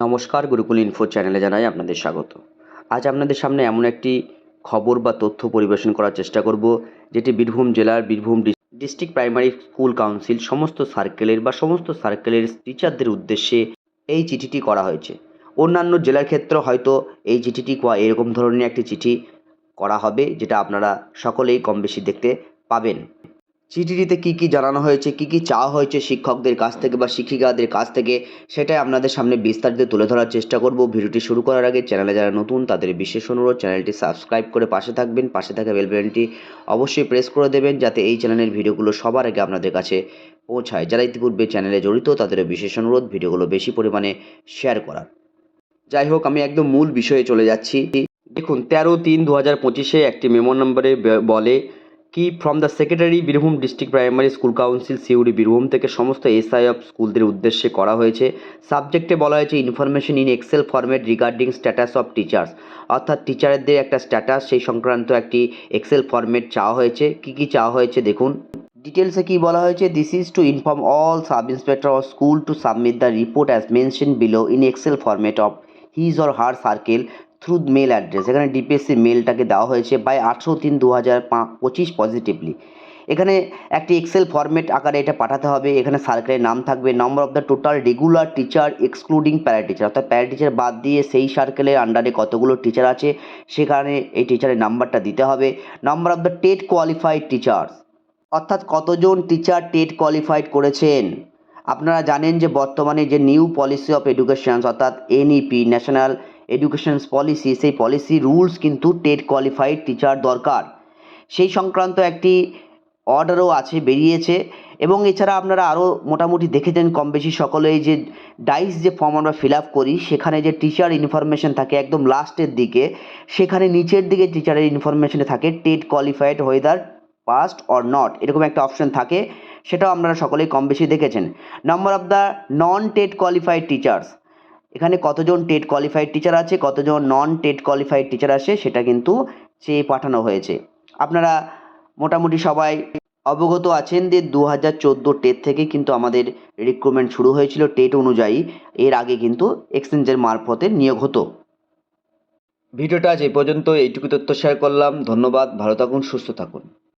নমস্কার, গুরুকুল ইনফো চ্যানেলে জানাই আপনাদের স্বাগত। আজ আপনাদের সামনে এমন একটি খবর বা তথ্য পরিবেশন করার চেষ্টা করব, যেটি বীরভূম জেলার Birbhum district primary school council সমস্ত সার্কেলের বা সমস্ত সার্কেলের টিচারদের উদ্দেশ্যে এই চিঠিটি করা হয়েছে। অন্যান্য জেলার ক্ষেত্রে হয়তো এই চিঠিটি বা এরকম ধরনের একটি চিঠি করা হবে, যেটা আপনারা সকলেই কম বেশি দেখতে পাবেন। চিঠিটিতে কী কী জানানো হয়েছে, কী কী চাওয়া হয়েছে শিক্ষকদের কাছ থেকে বা শিক্ষিকাদের কাছ থেকে, সেটাই আপনাদের সামনে বিস্তারিত তুলে ধরার চেষ্টা করব। ভিডিওটি শুরু করার আগে চ্যানেলে যারা নতুন, তাদের বিশেষ অনুরোধ, চ্যানেলটি সাবস্ক্রাইব করে পাশে থাকবেন, পাশে থাকা বেল বাটনটি অবশ্যই প্রেস করে দেবেন, যাতে এই চ্যানেলের ভিডিওগুলো সবার আগে আপনাদের কাছে পৌঁছায়। যারা ইতিপূর্বে চ্যানেলে জড়িত তাদের বিশেষ অনুরোধ, ভিডিওগুলো বেশি পরিমাণে শেয়ার করার। যাই হোক, আমি একদম মূল বিষয়ে চলে যাচ্ছি। দেখুন, তেরো তিন দু হাজার পঁচিশে একটি মেমো নম্বরে বলে কি? From the secretary Birbhum district primary school council Suri Birbhum থেকে সমস্ত এসআই অফ স্কুলদের উদ্দেশ্যে করা হয়েছে। সাবজেক্টে বলা হয়েছে information in excel format regarding status of teachers অর্থাৎ টিচারদের একটা স্ট্যাটাস সেই সংক্রান্ত একটি এক্সেল ফরম্যাট চাওয়া হয়েছে। কি কি চাওয়া হয়েছে দেখুন। ডিটেলসে কি বলা হয়েছে? This is to inform all sub inspector of school to submit the report as mention below in excel format of his or her circle through mail address এখানে ডিপিএসসি মেলটাকে দেওয়া হয়েছে বাই আঠেরো তিন দু হাজার পঁচিশ পজিটিভলি এখানে একটি এক্সেল ফরম্যাট আকারে এটা পাঠাতে হবে, এখানে সার্কেলের নাম থাকবে number of the total regular teacher excluding para teacher অর্থাৎ প্যারা টিচার বাদ দিয়ে সেই সার্কেলের আন্ডারে কতগুলো টিচার আছে, সেখানে এই টিচারের নাম্বারটা দিতে হবে। Number of the TET qualified teachers অর্থাৎ কতজন টিচার টেট কোয়ালিফাইড করেছেন? আপনারা জানেন যে বর্তমানে যে নিউ পলিসি অফ এডুকেশন অর্থাৎ এনইপি, ন্যাশনাল এডুকেশন পলিসি, সেই পলিসি রুলস কিন্তু টেট কোয়ালিফাইড টিচার দরকার। সেই সংক্রান্ত একটি অর্ডারও আছে, বেরিয়েছে। এবং এছাড়া আপনারা আরও মোটামুটি দেখেছেন কম বেশি সকলেই যে ডাইস যে ফর্ম আমরা ফিল আপ করি, সেখানে যে টিচার ইনফরমেশন থাকে একদম লাস্টের দিকে, সেখানে নিচের দিকে টিচারের ইনফরমেশনে থাকে TET qualified whether past or not এরকম একটা অপশন থাকে, সেটাও আপনারা সকলেই কম বেশি দেখেছেন। Number of the non TET qualified teachers এখানে কতজন টেট কোয়ালিফাইড টিচার আছে, কতজন নন টেট কোয়ালিফাইড টিচার আছে, সেটা কিন্তু চেয়ে পাঠানো হয়েছে। আপনারা মোটামুটি সবাই অবগত আছেন যে দু হাজার চোদ্দ টেট থেকে কিন্তু আমাদের রিক্রুটমেন্ট শুরু হয়েছিল টেট অনুযায়ী, এর আগে কিন্তু এক্সচেঞ্জের মারফতে নিয়োগ হতো। ভিডিওটা আজ এই পর্যন্ত, এইটুকু তথ্য শেয়ার করলাম, ধন্যবাদ, ভালো থাকুন, সুস্থ থাকুন।